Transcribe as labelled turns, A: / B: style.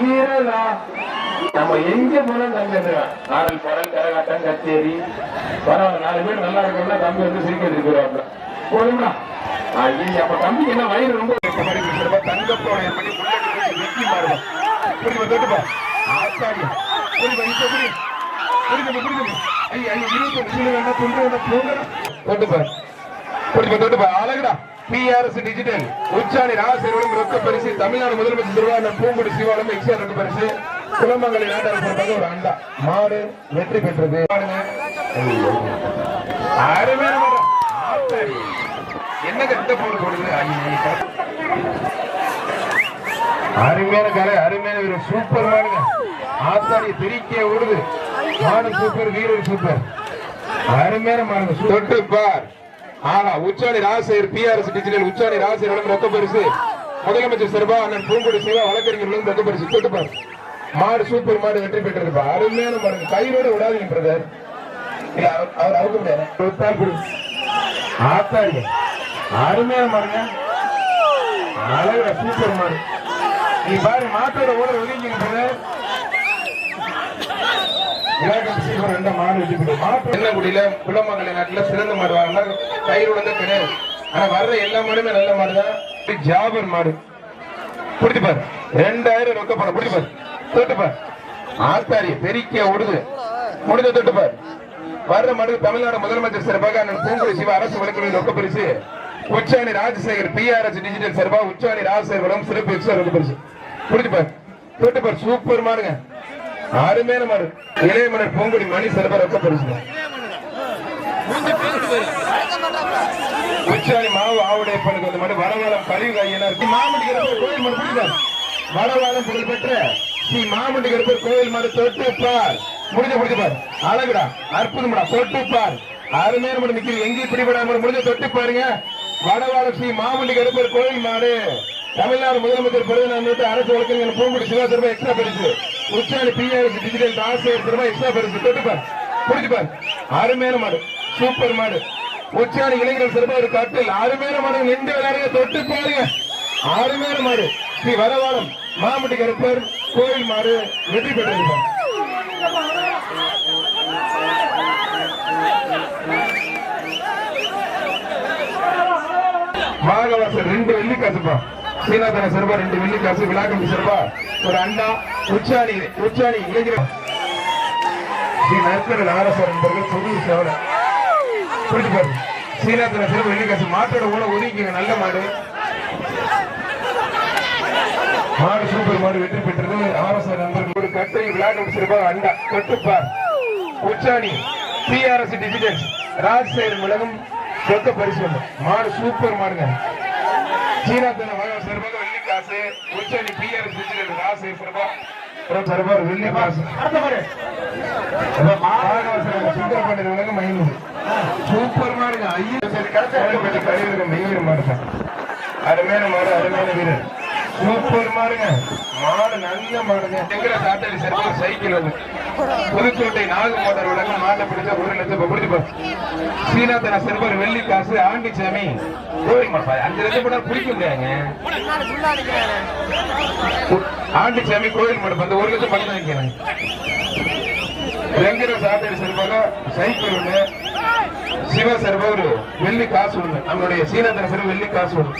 A: வீரரா நம்ம எங்க போனாலும் தங்க ஆடல் பாடல் கரகாட்டம் கச்சேரி பரவாயில்ல நாலு பேர் நல்லா இருக்கணும்னா தம்பி வந்து சிரிக்க இருக்கிறாங்க போதுங்களா ஐயா அப்ப தம்பி என்ன வயிறு ரொம்ப தங்கத்தோட பண்ணி வெட்டி மாறுவோம் புரியுமா தொட்டுப்பா ஆச்சாரி புரியுமா இப்ப புரியும் புரியுது புரியுது ஐயா ஐயா இருபத்தி ஒன்று வேண்டாம் தொண்டு வேண்டாம் போங்க தொட்டுப்பா புரியுமா தொட்டுப்பா அழகுடா பிஆர்எஸ் டிஜிட்டல் உச்சாணி ராசிரியர்களும் ரொக்க பரிசு தமிழ்நாடு முதலமைச்சர் திருவாரூர் பூங்குடி சிவாலும் எக்ஸியா ரொக்க பரிசு குளமங்கலை நாட்டார் ஒரு அண்டா. மாடு வெற்றி பெற்றது. அருமையான என்ன கட்ட போடு போடுது அருமையான கலை அருமையான வீரர் சூப்பர் மாடுங்க. ஆத்தாடி திரிக்கே ஓடுது. மாடு சூப்பர் வீரர் சூப்பர் அருமையான மாடுங்க தொட்டு பார். ஆனா உச்சாணி ராசேர் பிஆர்எஸ் டிஜிட்டல் உச்சாணி ராசேர் வழங்கும் ரொக்க பரிசு. முதலமைச்சர் சிறப்பா அண்ணன் பூங்குடி சிவா வழக்கறிஞர் வழங்கும் ரொக்க பரிசு. தொட்டு மாடு சூப்பர் மாடு வெற்றி பெற்றிருப்பா. அருமையான மாடு கையோட விடாதீங்க பிரதர் இல்ல அவர் அவர் அவுக்க முடியாது ஆத்தாடி அருமையான மாடுங்க. அழகுடா சூப்பர் மாடு. நீ பாரு மாட்டோட ஓட ஒதுங்கிங்க பிரதர் இலக்கம் ரெண்டு மாடு வெட்டி போடு குளமங்கல நாட்டுல சிறந்த மாடு வாங்கினா கயிறு உடனே கிடையாது. ஆனா வர்ற எல்லா மாடுமே நல்ல மாடு தான் ஜாபர் மாடு. பிடிச்சு ரெண்டாயிரம் ரொக்க பணம். பிடிச்சு பாரு. தொட்டு பாரு. ஆத்தாரி பெருக்கிய ஓடுது முடிஞ்ச தொட்டு வர்ற மாடு தமிழ்நாடு முதலமைச்சர் சிறப்பாக அண்ணன் பூங்குடி சிவ அரசு வழக்கு ரொக்க பரிசு. உச்சாணி ராஜசேகர் பிஆர்எஸ் டிஜிட்டல் சிறப்பா உச்சாணி ராஜசேகரம் சிறப்பு எக்ஸ்ட்ரா ரொக்க பரிசு. பிடிச்சு பாரு. சூப்பர் மாடுங்க. அருமையான நம்ம இளைய பூங்குடி மணி சிறப்பா ரொக்க பரிசு. உச்சாணி மாவு ஆவுடையப்பனுக்கு வந்து மட்டும் வரவாளம் கழிவு கையினர் மாமண்டிகரப்பர் கோயில் மடு புரியுதா வரவாளம் புகழ் பெற்ற ஸ்ரீ மாமண்டிகரப்பர் கோயில் மடு தொட்டு பார். முடிஞ்ச முடிஞ்சு பார். அழகுடா அற்புதம்டா தொட்டு பார். அருமையான மடு நிக்கிது. எங்கேயும் பிடிபடாம முடிஞ்ச தொட்டு பாருங்க. வடவாளம் ஸ்ரீ மாமண்டிகரப்பர் கோயில் மாடு. தமிழ்நாடு முதலமைச்சர் பிறகு அரசு வழக்கறிஞர் பூங்குடி சிவா எக்ஸ்ட்ரா பெருசு. உச்சாணி பிஆர்எஸ் டிஜிட்டல் ஆசிரியர் சிறப்பா எக்ஸ்ட்ரா பரிசு. தொட்டுப்பார் அருமையான மாடு. சூப்பர் மாடு. உச்சாணி இளைஞர்கள் சிறப்பாக ஒரு கட்டில் அருமையான மாடு. நின்று விளையாடுங்க. தொட்டு பாருங்க. அருமையான மாடு. ஸ்ரீ வரவாளம் மாமட்டி கருப்பர் கோயில் மாடு வெற்றி பெற்றிருப்பார் மாகவாசர் ரெண்டு வெள்ளி காசுப்பா சீனாதன சிறப்பா ரெண்டு வெள்ளி காசு விழாக்கம் சிறப்பா. ஒரு அண்டா. உச்சாணி உச்சாணி இளைஞர். ஸ்ரீ நற்கடல் ஆரசர் என்பவர்கள் புது சேவலை புரிஞ்சு பாரு. சீனாத்துல சிறப்பு வெள்ளிக்காசு. மாட்டோட ஊழ ஒதுக்கிங்க நல்ல மாடு. மாடு சூப்பர் மாடு வெற்றி பெற்றது ஆரசர் நண்பர்கள். ஒரு கட்டை விளையாட்டு சிறப்பாக அண்டா கட்டுப்பார் உச்சாணி டிஆர்எஸ் டிஜிட்டல் ராஜ்சேகர் மிளகும் சொத்த பரிசு மாடு சூப்பர் மாடுங்க. சீனாத்தன வகை சிறப்பாக வெள்ளிக்காசு. உச்சாணி பிஆர்எஸ் டிஜிட்டல் வெள்ளிக்காசு சுந்தரபாண்டியன் உலகம் ஐநூறு சூப்பர் மாடுங்க ஐயோ. சரி கடைசி மெய்வீர மாடு தான் அருமையான மாடு அருமையான வீரர். சூப்பர் மாடுங்க. மாடு நல்ல மாடுங்க. எங்கிற சாட்டரி சிறப்பு சைக்கிள் அது. புதுக்கோட்டை நாகமோதர் விளக்கு மாட்டை பிடிச்ச ஒரு லட்சம் பிடிச்சு போ சீனாத்தன சிறுவர் வெள்ளி காசு ஆண்டிச்சாமி. கோரி மாப்பா அஞ்சு லட்சம் போட்டா பிடிக்குங்க ஆண்டிச்சாமி கோயில் மடப்பு வந்து ஒரு லட்சம் பக்கம் வைக்கிறேன் வெங்கிற சாத்தடி சிறப்பாக சைக்கிள் ஒண்ணு சிவ சர்வர் வெள்ளி காசு ஒண்ணு. நம்மளுடைய சீனத்தன சிறு வெள்ளி காசு ஒண்ணு.